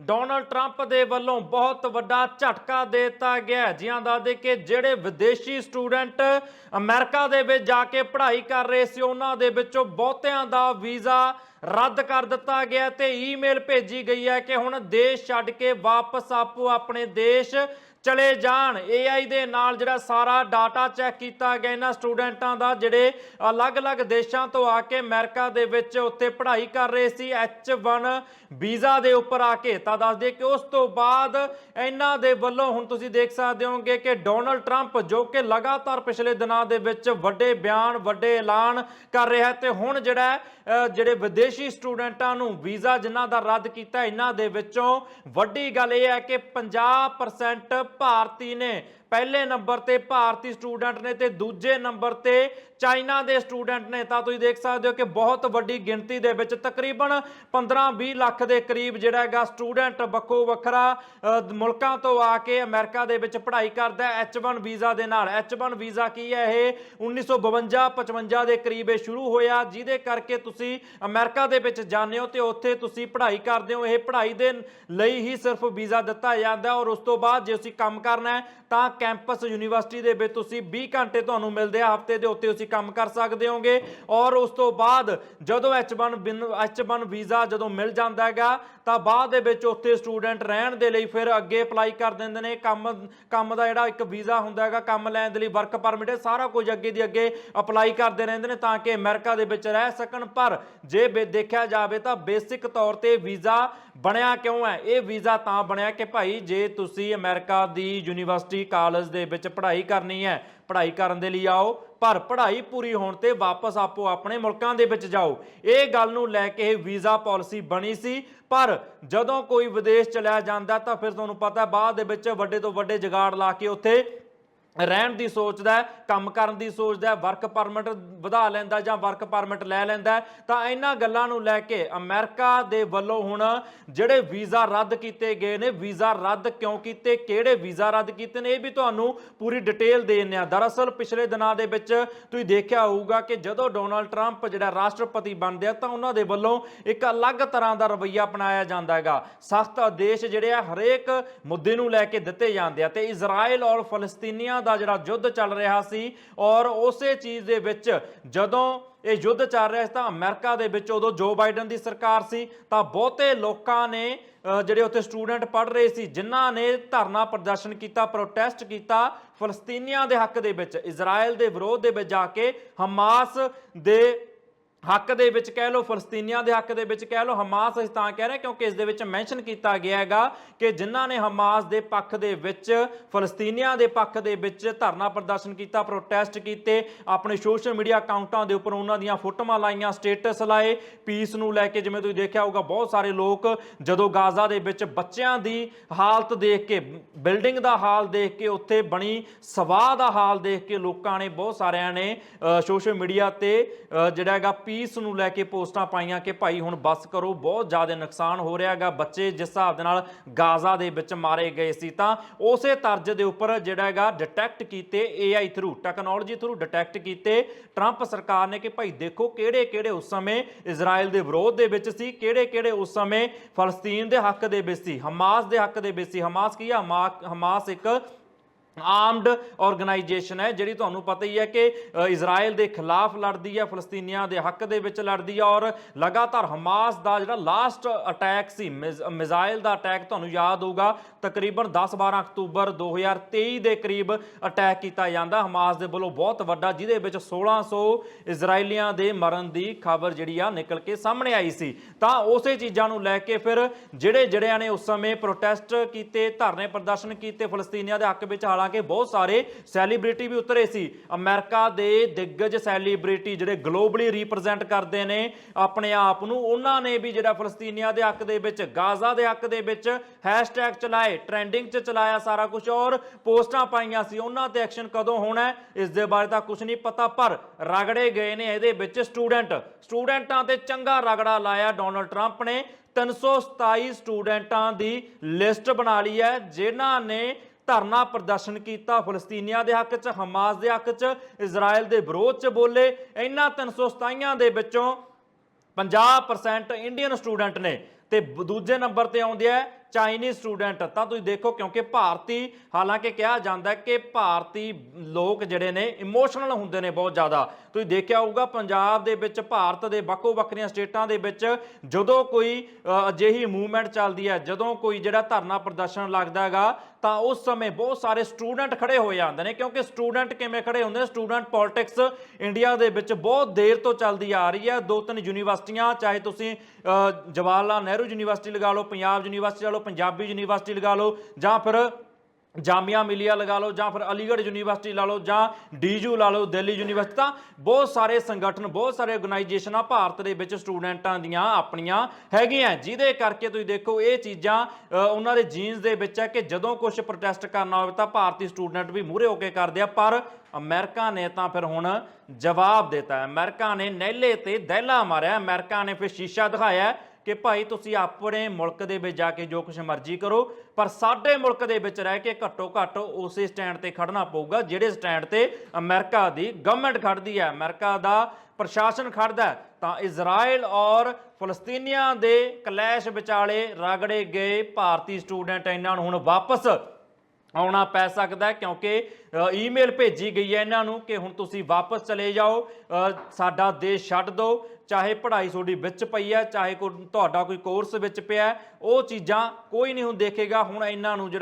Donald Trump ਦੇ ਵੱਲੋਂ ਬਹੁਤ ਵੱਡਾ ਝਟਕਾ ਦੇ ਦਿੱਤਾ ਗਿਆ ਹੈ। ਜਿਹਾਂ ਦੱਸਦੇ ਕਿ ਜਿਹੜੇ ਵਿਦੇਸ਼ੀ ਸਟੂਡੈਂਟ ਅਮਰੀਕਾ ਦੇ ਵਿੱਚ ਜਾ ਕੇ ਪੜ੍ਹਾਈ ਕਰ ਰਹੇ ਸੀ, ਉਹਨਾਂ ਦੇ ਵਿੱਚੋਂ ਬਹੁਤਿਆਂ ਦਾ ਵੀਜ਼ਾ ਰੱਦ ਕਰ ਦਿੱਤਾ ਗਿਆ ਤੇ ਈਮੇਲ ਭੇਜੀ ਗਈ ਹੈ ਕਿ ਹੁਣ ਦੇਸ਼ ਛੱਡ ਕੇ ਵਾਪਸ ਆਪੋ ਆਪਣੇ ਦੇਸ਼ ਚਲੇ ਜਾਣ। AI ਦੇ ਨਾਲ ਜਿਹੜਾ ਸਾਰਾ ਡਾਟਾ ਚੈੱਕ ਕੀਤਾ ਗਿਆ, ਇਹਨਾਂ ਸਟੂਡੈਂਟਾਂ ਦਾ ਜਿਹੜੇ ਅਲੱਗ-ਅਲੱਗ ਦੇਸ਼ਾਂ ਤੋਂ ਆ ਕੇ ਅਮਰੀਕਾ ਦੇ ਵਿੱਚ ਉੱਥੇ ਪੜ੍ਹਾਈ ਕਰ ਰਹੇ ਸੀ H1 ਵੀਜ਼ਾ ਦੇ ਉੱਪਰ ਆ ਕੇ। ਤਾਂ ਦੱਸ ਦਈਏ ਕਿ ਉਸ ਤੋਂ ਬਾਅਦ ਇਹਨਾਂ ਦੇ ਵੱਲੋਂ ਹੁਣ ਤੁਸੀਂ ਦੇਖ ਸਕਦੇ ਹੋਗੇ ਕਿ ਡੋਨਲਡ ਟਰੰਪ ਜੋ ਕਿ ਲਗਾਤਾਰ ਪਿਛਲੇ ਦਿਨਾਂ ਦੇ ਵਿੱਚ ਵੱਡੇ ਬਿਆਨ, ਵੱਡੇ ਐਲਾਨ ਕਰ ਰਿਹਾ ਹੈ ਤੇ ਹੁਣ ਜਿਹੜਾ ਜਿਹੜੇ ਵਿਦੇਸ਼ੀ ਸਟੂਡੈਂਟਾਂ ਨੂੰ ਵੀਜ਼ਾ ਜਿਨ੍ਹਾਂ ਦਾ ਰੱਦ ਕੀਤਾ ਇਹਨਾਂ ਦੇ ਵਿੱਚੋਂ ਵੱਡੀ ਗੱਲ ਇਹ ਹੈ ਕਿ 50% ਭਾਰਤੀ ਨੇ ਪਹਿਲੇ ਨੰਬਰ ਤੇ ਭਾਰਤੀ ਸਟੂਡੈਂਟ ਨੇ ਤੇ ਦੂਜੇ ਨੰਬਰ ਤੇ ਚਾਈਨਾ ਦੇ ਸਟੂਡੈਂਟ ਨੇ। ਤਾਂ ਤੁਸੀਂ ਦੇਖ ਸਕਦੇ ਹੋ ਕਿ ਬਹੁਤ ਵੱਡੀ ਗਿਣਤੀ ਦੇ ਵਿੱਚ ਤਕਰੀਬਨ 15-20 ਲੱਖ ਦੇ ਕਰੀਬ ਜਿਹੜਾ ਹੈਗਾ ਸਟੂਡੈਂਟ ਵੱਖੋ ਵੱਖਰਾ ਮੁਲਕਾਂ ਤੋਂ ਆ ਕੇ ਅਮਰੀਕਾ ਦੇ ਵਿੱਚ ਪੜ੍ਹਾਈ ਕਰਦਾ ਹੈ। H1 ਵੀਜ਼ਾ ਦੇ ਨਾਲ। H1 ਵੀਜ਼ਾ ਕੀ ਹੈ? ਇਹ 1952-55 ਦੇ ਕਰੀਬ ਇਹ ਸ਼ੁਰੂ ਹੋਇਆ, ਜਿਹਦੇ ਕਰਕੇ ਤੁਸੀਂ ਅਮਰੀਕਾ ਦੇ ਵਿੱਚ ਜਾਂਦੇ ਹੋ ਤੇ ਉੱਥੇ ਤੁਸੀਂ ਪੜ੍ਹਾਈ ਕਰਦੇ ਹੋ। ਇਹ ਪੜ੍ਹਾਈ ਦੇ ਲਈ ਹੀ ਸਿਰਫ ਵੀਜ਼ਾ ਦਿੱਤਾ ਜਾਂਦਾ ਔਰ ਉਸ ਤੋਂ ਬਾਅਦ ਜੇ ਤੁਸੀਂ ਕੰਮ ਕਰਨਾ ਹੈ ਤਾਂ ਕੈਂਪਸ ਯੂਨੀਵਰਸਿਟੀ ਦੇ ਵਿੱਚ ਤੁਸੀਂ 20 ਘੰਟੇ ਤੁਹਾਨੂੰ ਮਿਲਦੇ ਆ, ਹਫ਼ਤੇ ਦੇ ਉੱਤੇ ਤੁਸੀਂ ਕੰਮ ਕਰ ਸਕਦੇ ਹੋਗੇ ਔਰ ਉਸ ਤੋਂ ਬਾਅਦ ਜਦੋਂ H1 ਬਿਨ H1 ਵੀਜ਼ਾ ਜਦੋਂ ਮਿਲ ਜਾਂਦਾ ਹੈਗਾ ਤਾਂ ਬਾਅਦ ਦੇ ਵਿੱਚ ਉੱਥੇ ਸਟੂਡੈਂਟ ਰਹਿਣ ਦੇ ਲਈ ਫਿਰ ਅੱਗੇ ਅਪਲਾਈ ਕਰ ਦਿੰਦੇ ਨੇ। ਕੰਮ ਕੰਮ ਦਾ ਜਿਹੜਾ ਇੱਕ ਵੀਜ਼ਾ ਹੁੰਦਾ ਹੈਗਾ, ਕੰਮ ਲੈਣ ਦੇ ਲਈ ਵਰਕ ਪਰਮਿਟ ਸਾਰਾ ਕੁਝ ਅੱਗੇ ਦੀ ਅੱਗੇ ਅਪਲਾਈ ਕਰਦੇ ਰਹਿੰਦੇ ਨੇ ਤਾਂ ਕਿ ਅਮਰੀਕਾ ਦੇ ਵਿੱਚ ਰਹਿ ਸਕਣ। ਪਰ ਜੇ ਦੇਖਿਆ ਜਾਵੇ ਤਾਂ ਬੇਸਿਕ ਤੌਰ ਤੇ ਵੀਜ਼ਾ ਬਣਿਆ ਕਿਉਂ ਹੈ? ਇਹ ਵੀਜ਼ਾ ਤਾਂ ਬਣਿਆ ਕਿ ਭਾਈ ਜੇ ਤੁਸੀਂ ਅਮਰੀਕਾ ਦੀ ਯੂਨੀਵਰਸਿਟੀ ਕਾਲਜ ਦੇ ਵਿੱਚ ਪੜ੍ਹਾਈ ਕਰਨੀ ਹੈ, ਪੜ੍ਹਾਈ ਕਰਨ ਦੇ ਲਈ ਆਓ, ਪਰ ਪੜ੍ਹਾਈ ਪੂਰੀ ਹੋਣ ਤੇ ਵਾਪਸ ਆਪੋ ਆਪਣੇ ਮੁਲਕਾਂ ਦੇ ਵਿੱਚ ਜਾਓ। ਇਹ ਗੱਲ ਨੂੰ ਲੈ ਕੇ ਇਹ ਵੀਜ਼ਾ ਪਾਲਿਸੀ ਬਣੀ ਸੀ, ਪਰ ਜਦੋਂ ਕੋਈ ਵਿਦੇਸ਼ ਚਲਿਆ ਜਾਂਦਾ ਤਾਂ ਫਿਰ ਤੁਹਾਨੂੰ ਪਤਾ ਬਾਅਦ ਦੇ ਵਿੱਚ ਵੱਡੇ ਤੋਂ ਵੱਡੇ ਜਗਾੜ ਲਾ ਕੇ ਉੱਥੇ ਰਹਿਣ ਦੀ ਸੋਚਦਾ ਕੰਮ ਕਰਨ ਦੀ ਸੋਚਦਾ ਵਰਕ ਪਰਮਿਟ ਵਧਾ ਲੈਂਦਾ ਜਾਂ ਵਰਕ ਪਰਮਿਟ ਲੈ ਲੈਂਦਾ ਤਾਂ ਇਹਨਾਂ ਗੱਲਾਂ ਨੂੰ ਲੈ ਕੇ ਅਮਰੀਕਾ ਦੇ ਵੱਲੋਂ ਹੁਣ ਜਿਹੜੇ ਵੀਜ਼ਾ ਰੱਦ ਕੀਤੇ ਗਏ ਨੇ, ਵੀਜ਼ਾ ਰੱਦ ਕਿਉਂ ਕੀਤੇ, ਕਿਹੜੇ ਵੀਜ਼ਾ ਰੱਦ ਕੀਤੇ ਨੇ, ਇਹ ਵੀ ਤੁਹਾਨੂੰ ਪੂਰੀ ਡਿਟੇਲ ਦੇ ਦਿੰਦੇ ਆ ਦਰਅਸਲ ਪਿਛਲੇ ਦਿਨਾਂ ਦੇ ਵਿੱਚ ਤੁਸੀਂ ਦੇਖਿਆ ਹੋਊਗਾ ਕਿ ਜਦੋਂ ਡੋਨਲਡ ਟਰੰਪ ਜਿਹੜਾ ਰਾਸ਼ਟਰਪਤੀ ਬਣਦੇ ਆ, ਤਾਂ ਉਹਨਾਂ ਦੇ ਵੱਲੋਂ ਇੱਕ ਅਲੱਗ ਤਰ੍ਹਾਂ ਦਾ ਰਵੱਈਆ ਅਪਣਾਇਆ ਜਾਂਦਾ ਹੈਗਾ। ਸਖਤ ਆਦੇਸ਼ ਜਿਹੜੇ ਆ, ਹਰੇਕ ਮੁੱਦੇ ਨੂੰ ਲੈ ਕੇ ਦਿੱਤੇ ਜਾਂਦੇ ਆ ਤੇ ਇਜ਼ਰਾਈਲ ਔਰ ਫਲਸਤੀਨੀਆਂ ਦਾ ਜਿਹੜਾ ਯੁੱਧ ਚੱਲ ਰਿਹਾ ਸੀ ਔਰ ਉਸੇ ਚੀਜ਼ ਦੇ ਵਿੱਚ ਜਦੋਂ ਇਹ ਯੁੱਧ ਚੱਲ ਰਿਹਾ ਸੀ ਤਾਂ ਅਮਰੀਕਾ ਦੇ ਵਿੱਚ ਉਦੋਂ ਜੋ ਬਾਈਡਨ ਦੀ ਸਰਕਾਰ ਸੀ, ਤਾਂ ਬਹੁਤੇ ਲੋਕਾਂ ਨੇ ਜਿਹੜੇ ਉੱਥੇ ਸਟੂਡੈਂਟ ਪੜ੍ਹ ਰਹੇ ਸੀ, ਜਿਨ੍ਹਾਂ ਨੇ ਧਰਨਾ ਪ੍ਰਦਰਸ਼ਨ ਕੀਤਾ, ਪ੍ਰੋਟੈਸਟ ਕੀਤਾ ਫਲਸਤੀਨੀਆਂ ਦੇ ਹੱਕ ਦੇ ਵਿੱਚ ਇਜ਼ਰਾਈਲ ਦੇ ਵਿਰੋਧ ਦੇ ਵਿੱਚ ਜਾ ਕੇ ਹਮਾਸ ਦੇ ਹੱਕ ਦੇ ਵਿੱਚ ਕਹਿ ਲਓ, ਫਲਸਤੀਨੀਆਂ ਦੇ ਹੱਕ ਦੇ ਵਿੱਚ ਕਹਿ ਲਓ, ਹਮਾਸ ਅਸੀਂ ਤਾਂ ਕਹਿ ਰਹੇ ਕਿਉਂਕਿ ਇਸ ਦੇ ਵਿੱਚ ਮੈਂਸ਼ਨ ਕੀਤਾ ਗਿਆ ਹੈਗਾ ਕਿ ਜਿਨ੍ਹਾਂ ਨੇ ਹਮਾਸ ਦੇ ਪੱਖ ਦੇ ਵਿੱਚ, ਫਲਸਤੀਨੀਆਂ ਦੇ ਪੱਖ ਦੇ ਵਿੱਚ ਧਰਨਾ ਪ੍ਰਦਰਸ਼ਨ ਕੀਤਾ ਪ੍ਰੋਟੈਸਟ ਕੀਤੇ, ਆਪਣੇ ਸੋਸ਼ਲ ਮੀਡੀਆ ਅਕਾਊਂਟਾਂ ਦੇ ਉੱਪਰ ਉਹਨਾਂ ਦੀਆਂ ਫੋਟੋਆਂ ਲਾਈਆਂ ਸਟੇਟਸ ਲਾਏ ਪੀਸ ਨੂੰ ਲੈ ਕੇ ਜਿਵੇਂ ਤੁਸੀਂ ਦੇਖਿਆ ਹੋਊਗਾ, ਬਹੁਤ ਸਾਰੇ ਲੋਕ ਜਦੋਂ ਗਾਜ਼ਾ ਦੇ ਵਿੱਚ ਬੱਚਿਆਂ ਦੀ ਹਾਲਤ ਦੇਖ ਕੇ, ਬਿਲਡਿੰਗ ਦਾ ਹਾਲ ਦੇਖ ਕੇ, ਉੱਥੇ ਬਣੀ ਸਵਾਹ ਦਾ ਹਾਲ ਦੇਖ ਕੇ ਲੋਕਾਂ ਨੇ ਬਹੁਤ ਸਾਰਿਆਂ ਨੇ ਸੋਸ਼ਲ ਮੀਡੀਆ ਤੇ ਜਿਹੜਾ ਹੈਗਾ ਪੀਸ ਨੂੰ ਲੈ ਕੇ ਪੋਸਟਾਂ ਪਾਈਆਂ ਕਿ ਭਾਈ ਹੁਣ ਬੱਸ ਕਰੋ, ਬਹੁਤ ਜ਼ਿਆਦਾ ਨੁਕਸਾਨ ਹੋ ਰਿਹਾ ਹੈਗਾ। ਬੱਚੇ ਜਿਸ ਹਿਸਾਬ ਦੇ ਨਾਲ ਗਾਜ਼ਾ ਦੇ ਵਿੱਚ ਮਾਰੇ ਗਏ ਸੀ ਤਾਂ ਉਸੇ ਤਰਜ ਦੇ ਉੱਪਰ ਜਿਹੜਾ ਹੈਗਾ ਡਿਟੈਕਟ ਕੀਤੇ AI through technology through detect ਕੀਤੇ। ਟਰੰਪ ਸਰਕਾਰ ਨੇ ਕਿ ਭਾਈ ਦੇਖੋ ਕਿਹੜੇ ਕਿਹੜੇ ਉਸ ਸਮੇਂ ਇਜ਼ਰਾਈਲ ਦੇ ਵਿਰੋਧ ਦੇ ਵਿੱਚ ਸੀ ਕਿਹੜੇ ਕਿਹੜੇ ਉਸ ਸਮੇਂ ਫਲਸਤੀਨ ਦੇ ਹੱਕ ਦੇ ਵਿੱਚ ਸੀ, ਹਮਾਸ ਦੇ ਹੱਕ ਦੇ ਵਿੱਚ ਸੀ। ਹਮਾਸ ਕੀ ਆ? ਹਮਾ- ਹਮਾਸ ਇੱਕ ਆਰਮਡ ਆਰਗੇਨਾਈਜੇਸ਼ਨ ਹੈ, ਜਿਹੜੀ ਤੁਹਾਨੂੰ ਪਤਾ ਹੀ ਹੈ ਕਿ ਇਜ਼ਰਾਈਲ ਦੇ ਖਿਲਾਫ ਲੜਦੀ ਹੈ, ਫਲਸਤੀਨੀਆਂ ਦੇ ਹੱਕ ਦੇ ਵਿੱਚ ਲੜਦੀ ਹੈ ਔਰ ਲਗਾਤਾਰ ਹਮਾਸ ਦਾ ਜਿਹੜਾ ਲਾਸਟ ਅਟੈਕ ਸੀ, ਮਿਜ਼- ਮਿਜ਼ਾਈਲ ਦਾ ਅਟੈਕ ਤੁਹਾਨੂੰ ਯਾਦ ਹੋਊਗਾ, ਤਕਰੀਬਨ 10-12 ਅਕਤੂਬਰ 2023 ਦੇ ਕਰੀਬ ਅਟੈਕ ਕੀਤਾ ਜਾਂਦਾ। ਹਮਾਸ ਦੇ ਵੱਲੋਂ ਬਹੁਤ ਵੱਡਾ, ਜਿਹਦੇ ਵਿੱਚ 1600 ਇਜ਼ਰਾਈਲੀਆਂ ਦੇ ਮਰਨ ਦੀ ਖਬਰ ਜਿਹੜੀ ਆ ਨਿਕਲ ਕੇ ਸਾਹਮਣੇ ਆਈ ਸੀ। ਤਾਂ ਉਸੇ ਚੀਜ਼ਾਂ ਨੂੰ ਲੈ ਕੇ ਫਿਰ ਜਿਹੜੇ ਜਿਹੜਿਆਂ ਨੇ ਉਸ ਸਮੇਂ ਪ੍ਰੋਟੈਸਟ ਕੀਤੇ, ਧਰਨੇ ਪ੍ਰਦਰਸ਼ਨ ਕੀਤੇ, ਫਲਸਤੀਨੀਆਂ ਦੇ ਹੱਕ ਵਿੱਚ ਹਾਲਾਂਕਿ ਬਹੁਤ ਸਾਰੇ ਸੈਲੀਬ੍ਰਿਟੀ ਵੀ ਉਤਰੇ ਸੀ। ਅਮਰੀਕਾ ਦੇ ਦਿੱਗਜ ਸੈਲੀਬ੍ਰਿਟੀ ਜਿਹੜੇ ਗਲੋਬਲੀ ਰਿਪਰੈਜ਼ੈਂਟ ਕਰਦੇ ਨੇ ਆਪਣੇ ਆਪ ਨੂੰ, ਉਹਨਾਂ ਨੇ ਵੀ ਜਿਹੜਾ ਫਲਸਤੀਨੀਆਂ ਦੇ ਹੱਕ ਦੇ ਵਿੱਚ, ਗਾਜ਼ਾ ਦੇ ਹੱਕ ਦੇ ਵਿੱਚ ਹੈਸ਼ਟੈਗ ਚਲਾਏ ਟ੍ਰੈਂਡਿੰਗ 'ਚ ਚਲਾਇਆ ਸਾਰਾ ਕੁਝ ਔਰ ਪੋਸਟਾਂ ਪਾਈਆਂ ਸੀ। ਉਹਨਾਂ ਤੇ ਐਕਸ਼ਨ ਕਦੋਂ ਹੋਣਾ ਇਸ ਦੇ ਬਾਰੇ ਤਾਂ ਕੁਝ ਨਹੀਂ ਪਤਾ, ਪਰ ਰਗੜੇ ਗਏ ਨੇ ਇਹਦੇ ਵਿੱਚ ਸਟੂਡੈਂਟ ਸਟੂਡੈਂਟਾਂ ਤੇ ਚੰਗਾ ਰਗੜਾ ਲਾਇਆ ਡੋਨਲਡ ਟਰੰਪ ਨੇ। 327 ਸਟੂਡੈਂਟਾਂ ਦੀ ਲਿਸਟ ਬਣਾ ਲਈ ਹੈ, ਜਿਨ੍ਹਾਂ ਨੇ ਧਰਨਾ ਪ੍ਰਦਰਸ਼ਨ ਕੀਤਾ। ਫਲਸਤੀਨੀਆਂ ਦੇ ਹੱਕ 'ਚ, ਹਮਾਸ ਦੇ ਹੱਕ 'ਚ ਇਜ਼ਰਾਈਲ ਦੇ ਵਿਰੋਧ 'ਚ ਬੋਲੇ। ਇਹਨਾਂ 327 ਦੇ ਵਿੱਚੋਂ 50% ਇੰਡੀਅਨ ਸਟੂਡੈਂਟ ਨੇ ਤੇ ਦੂਜੇ ਨੰਬਰ ਤੇ ਆਉਂਦੇ ਆ ਚਾਈਨੀਜ਼ ਸਟੂਡੈਂਟ। ਤਾਂ ਤੁਸੀਂ ਦੇਖੋ ਕਿਉਂਕਿ ਭਾਰਤੀ, ਹਾਲਾਂਕਿ ਕਿਹਾ ਜਾਂਦਾ ਕਿ ਭਾਰਤੀ ਲੋਕ ਜਿਹੜੇ ਨੇ ਇਮੋਸ਼ਨਲ ਹੁੰਦੇ ਨੇ ਬਹੁਤ ਜ਼ਿਆਦਾ। ਤੁਸੀਂ ਦੇਖਿਆ ਹੋਊਗਾ ਪੰਜਾਬ ਦੇ ਵਿੱਚ, ਭਾਰਤ ਦੇ ਵੱਖੋ ਵੱਖਰੀਆਂ ਸਟੇਟਾਂ ਦੇ ਵਿੱਚ ਜਦੋਂ ਕੋਈ ਅਜਿਹੀ ਮੂਵਮੈਂਟ ਚੱਲਦੀ ਹੈ, ਜਦੋਂ ਕੋਈ ਜਿਹੜਾ ਧਰਨਾ ਪ੍ਰਦਰਸ਼ਨ ਲੱਗਦਾ ਹੈਗਾ, ਤਾਂ ਉਸ ਸਮੇਂ ਬਹੁਤ ਸਾਰੇ ਸਟੂਡੈਂਟ ਖੜੇ ਹੋ ਜਾਂਦੇ ਨੇ, ਕਿਉਂਕਿ ਸਟੂਡੈਂਟ ਕਿਵੇਂ ਖੜੇ ਹੁੰਦੇ ਨੇ? ਸਟੂਡੈਂਟ ਪੋਲਿਟਿਕਸ ਇੰਡੀਆ ਦੇ ਵਿੱਚ ਬਹੁਤ ਦੇਰ ਤੋਂ ਚੱਲਦੀ ਆ ਰਹੀ ਹੈ। ਦੋ ਤਿੰਨ ਯੂਨੀਵਰਸਿਟੀਆਂ, ਚਾਹੇ ਤੁਸੀਂ ਜਵਾਹਰ ਲਾਲ ਨਹਿਰੂ ਯੂਨੀਵਰਸਿਟੀ ਲਗਾ ਲਓ, ਪੰਜਾਬ ਯੂਨੀਵਰਸਿਟੀ ਲਗਾ ਲਓ ਪੰਜਾਬੀ ਯੂਨੀਵਰਸਿਟੀ ਲਗਾ ਲਓ ਜਾਂ ਫਿਰ ਜਾਮੀਆ ਮਿਲੀਆ ਲਗਾ ਲਓ ਜਾਂ ਫਿਰ ਅਲੀਗੜ੍ਹ ਯੂਨੀਵਰਸਿਟੀ ਲਾ ਲਓ ਜਾਂ ਡੀਯੂ ਲਾ ਲਓ ਦਿੱਲੀ ਯੂਨੀਵਰਸਿਟੀ ਤਾਂ ਬਹੁਤ ਸਾਰੇ ਸੰਗਠਨ ਬਹੁਤ ਸਾਰੇ ਆਰਗੇਨਾਈਜੇਸ਼ਨਾਂ ਭਾਰਤ ਦੇ ਵਿੱਚ ਸਟੂਡੈਂਟਾਂ ਦੀਆਂ ਆਪਣੀਆਂ ਹੈਗੀਆਂ। ਜਿਹਦੇ ਕਰਕੇ ਤੁਸੀਂ ਦੇਖੋ ਇਹ ਚੀਜ਼ਾਂ ਅ, ਉਹਨਾਂ ਦੇ ਜੀਨਸ ਦੇ ਵਿੱਚ ਹੈ ਕਿ ਜਦੋਂ ਕੁਝ ਪ੍ਰੋਟੈਸਟ ਕਰਨਾ ਹੋਵੇ ਤਾਂ ਭਾਰਤੀ ਸਟੂਡੈਂਟ ਵੀ ਮੂਹਰੇ ਹੋ ਕੇ ਕਰਦੇ ਆ ਪਰ ਅਮਰੀਕਾ ਨੇ ਤਾਂ ਫਿਰ ਹੁਣ ਜਵਾਬ ਦਿੱਤਾ। ਅਮਰੀਕਾ ਨੇ ਨਹਿਲੇ ਤੇ ਦਹਿਲਾ ਮਾਰਿਆ। ਅਮਰੀਕਾ ਨੇ ਫਿਰ ਸ਼ੀਸ਼ਾ ਦਿਖਾਇਆ। ਕਿ ਭਾਈ ਤੁਸੀਂ ਆਪਣੇ ਮੁਲਕ ਦੇ ਵਿੱਚ ਜਾ ਕੇ ਜੋ ਕੁਝ ਮਰਜ਼ੀ ਕਰੋ, ਪਰ ਸਾਡੇ ਮੁਲਕ ਦੇ ਵਿੱਚ ਰਹਿ ਕੇ ਘੱਟੋ ਘੱਟ ਉਸੇ ਸਟੈਂਡ ਤੇ ਖੜਨਾ ਪਊਗਾ, ਜਿਹੜੇ ਸਟੈਂਡ ਤੇ ਅਮਰੀਕਾ ਦੀ ਗਵਰਨਮੈਂਟ ਖੜਦੀ ਹੈ, ਅਮਰੀਕਾ ਦਾ ਪ੍ਰਸ਼ਾਸਨ ਖੜਦਾ ਤਾਂ ਇਜ਼ਰਾਈਲ ਔਰ ਫਲਸਤੀਨੀਆਂ ਦੇ ਕਲੈਸ਼ ਵਿਚਾਲੇ ਰਗੜੇ ਗਏ ਭਾਰਤੀ ਸਟੂਡੈਂਟ ਇਹਨਾਂ ਨੂੰ ਹੁਣ ਵਾਪਸ ਆਉਣਾ ਪੈ ਸਕਦਾ ਕਿਉਂਕਿ ਈਮੇਲ ਭੇਜੀ ਗਈ ਹੈ ਇਹਨਾਂ ਨੂੰ ਕਿ ਹੁਣ ਤੁਸੀਂ ਵਾਪਸ ਚਲੇ ਜਾਓ। ਸਾਡਾ ਦੇਸ਼ ਛੱਡ ਦਿਓ। ਚਾਹੇ ਪੜ੍ਹਾਈ ਤੁਹਾਡੀ ਵਿੱਚ ਪਈ ਹੈ, ਚਾਹੇ ਕੋਈ ਤੁਹਾਡਾ ਕੋਈ ਕੋਰਸ ਵਿੱਚ ਪਿਆ ਉਹ ਚੀਜ਼ਾਂ ਕੋਈ ਨਹੀਂ ਹੁਣ ਦੇਖੇਗਾ। ਹੁਣ ਇਹਨਾਂ ਨੂੰ ਜਿਹੜਾ